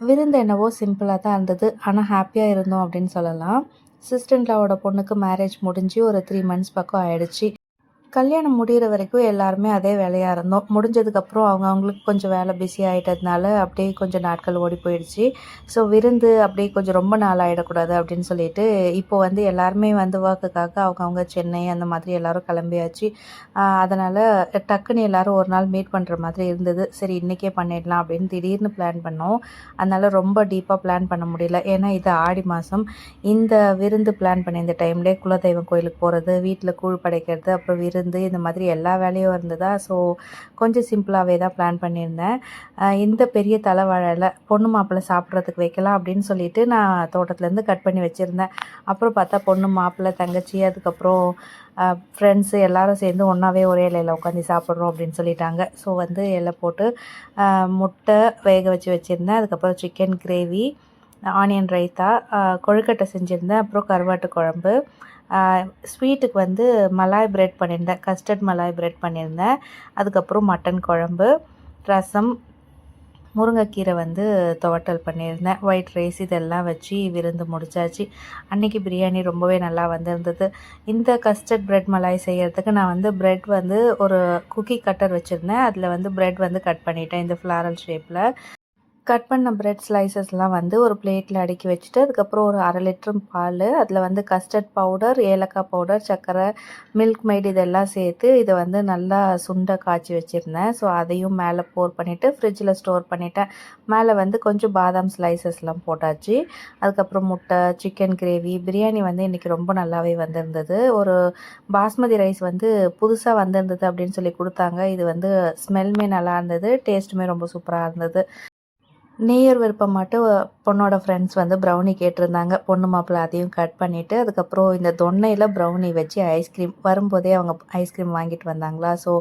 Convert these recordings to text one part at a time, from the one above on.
விருந்து என்னவோ சிம்பிளாக தான் இருந்தது. ஆனால் ஹாப்பியாக இருந்தோம் அப்படின்னு சொல்லலாம். சிஸ்டன்லாவோட பொண்ணுக்கு மேரேஜ் முடிஞ்சு ஒரு த்ரீ மந்த்ஸ் பக்கம் ஆயிடுச்சு. கல்யாணம் முடிகிற வரைக்கும் எல்லாருமே அதே வேலையாக இருந்தோம். முடிஞ்சதுக்கப்புறம் அவங்க அவங்களுக்கு கொஞ்சம் வேலை பிஸி ஆகிட்டதுனால அப்படியே கொஞ்சம் நாட்கள் ஓடி போயிடுச்சு. ஸோ விருந்து அப்படியே கொஞ்சம் ரொம்ப நாள் ஆகிடக்கூடாது அப்படின்னு சொல்லிட்டு இப்போ வந்து எல்லாருமே வந்து ஒர்க்குக்காக அவங்கவுங்க சென்னை அந்த மாதிரி எல்லாரும் கிளம்பியாச்சு. அதனால் டக்குன்னு எல்லாரும் ஒரு நாள் மீட் பண்ணுற மாதிரி இருந்தது. சரி இன்றைக்கே பண்ணிடலாம் அப்படின்னு திடீர்னு பிளான் பண்ணோம். அதனால் ரொம்ப டீப்பாக பிளான் பண்ண முடியல. ஏன்னா இது ஆடி மாதம் இந்த விருந்து பிளான் பண்ணி இந்த டைம்லேயே குலதெய்வம் கோயிலுக்கு போகிறது வீட்டில் கூழ் படைக்கிறது அப்புறம் விருந்து இருந்து இந்த மாதிரி எல்லா வேலையும் இருந்ததா? ஸோ கொஞ்சம் சிம்பிளாகவே தான் பிளான் பண்ணியிருந்தேன். இந்த பெரிய தலைவாழையில் பொண்ணு மாப்பிள்ளை சாப்பிட்றதுக்கு வைக்கலாம் அப்படின்னு சொல்லிட்டு நான் தோட்டத்துலேருந்து கட் பண்ணி வச்சுருந்தேன். அப்புறம் பார்த்தா பொண்ணு மாப்பிள்ளை தங்கச்சி அதுக்கப்புறம் ஃப்ரெண்ட்ஸு எல்லோரும் சேர்ந்து ஒன்றாவே ஒரே இலையில் உட்காந்து சாப்பிட்றோம் அப்படின்னு சொல்லிட்டாங்க. ஸோ வந்து இலை போட்டு முட்டை வேக வச்சு வச்சுருந்தேன். அதுக்கப்புறம் சிக்கன் கிரேவி ஆனியன் ரைத்தா கொழுக்கட்டை செஞ்சுருந்தேன். அப்புறம் கருவாட்டு குழம்பு ஸ்வீட்டுக்கு வந்து மலாய் பிரெட் பண்ணியிருந்தேன். கஸ்டர்ட் மலாய் பிரெட் பண்ணியிருந்தேன். அதுக்கப்புறம் மட்டன் குழம்பு ரசம் முருங்கைக்கீரை வந்து துவட்டல் பண்ணியிருந்தேன். ஒயிட் ரைஸ் இதெல்லாம் வச்சு விருந்து முடிச்சாச்சு. அன்றைக்கி பிரியாணி ரொம்பவே நல்லா வந்திருந்தது. இந்த கஸ்டர்ட் ப்ரெட் மலாய் செய்கிறதுக்கு நான் வந்து ப்ரெட் வந்து ஒரு குக்கி கட்டர் வச்சுருந்தேன். அதில் வந்து ப்ரெட் வந்து கட் பண்ணிட்டேன் இந்த ஃப்ளாரல் ஷேப்பில் கட் பண்ண பிரெட் ஸ்லைசஸ்லாம் வந்து ஒரு பிளேட்டில் அடுக்கி வச்சுட்டு அதுக்கப்புறம் ஒரு அரை லிட்டரும் பால் அதில் வந்து கஸ்டர்ட் பவுடர் ஏலக்காய் பவுடர் சர்க்கரை மில்க் மைட் இதெல்லாம் சேர்த்து இதை வந்து நல்லா சுண்டை காய்ச்சி வச்சுருந்தேன். ஸோ அதையும் மேலே போர் பண்ணிவிட்டு ஃப்ரிட்ஜில் ஸ்டோர் பண்ணிவிட்டேன் மேலே வந்து கொஞ்சம் பாதாம் ஸ்லைசஸ்லாம் போட்டாச்சு. அதுக்கப்புறம் முட்டை சிக்கன் கிரேவி பிரியாணி வந்து இன்றைக்கி ரொம்ப நல்லாவே வந்திருந்தது. ஒரு பாஸ்மதி ரைஸ் வந்து புதுசாக வந்திருந்தது அப்படின்னு சொல்லி கொடுத்தாங்க. இது வந்து ஸ்மெல்மே நல்லா இருந்தது டேஸ்ட்டுமே ரொம்ப சூப்பராக இருந்தது. நேயர் விருப்பம் மட்டும் பொண்ணோட ஃப்ரெண்ட்ஸ் வந்து ப்ரௌனி கேட்டிருந்தாங்க. பொண்ணு மாப்பிள்ளை அதையும் கட் பண்ணிவிட்டு அதுக்கப்புறம் இந்த தொன்னையில் ப்ரௌனி வச்சு ஐஸ்கிரீம் வரும்போதே அவங்க ஐஸ்கிரீம் வாங்கிட்டு வந்தாங்களா? ஸோ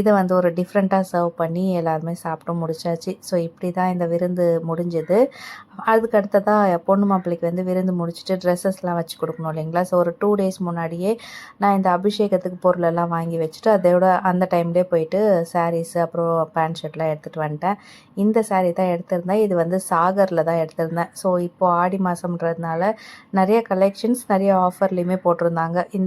இதை வந்து ஒரு டிஃப்ரெண்ட்டாக சர்வ் பண்ணி எல்லாருமே சாப்பிட்டு முடிச்சாச்சு. ஸோ இப்படி தான் இந்த விருந்து முடிஞ்சது. அதுக்கு அடுத்ததாக பொண்ணு மாப்பிள்ளைக்கு வந்து விருந்து முடிச்சுட்டு ட்ரெஸ்ஸஸ்லாம் வச்சு கொடுக்கணும் இல்லைங்களா? ஸோ ஒரு டூ டேஸ் முன்னாடியே நான் இந்த அபிஷேகத்துக்கு பொருளெல்லாம் வாங்கி வச்சுட்டு அதோட அந்த டைம்லேயே போயிட்டு சாரீஸ் அப்புறம் பேண்ட் ஷர்ட்லாம் எடுத்துகிட்டு வந்துட்டேன். இந்த சாரீ தான் எடுத்திருந்தேன். இது வந்து சாகரில் தான் எடுத்திருந்தேன். ஸோ இப்போது ஆடி மாதம்ன்றதுனால நிறைய கலெக்ஷன்ஸ் நிறைய ஆஃபர்லேயுமே போட்டிருந்தாங்க. இந்த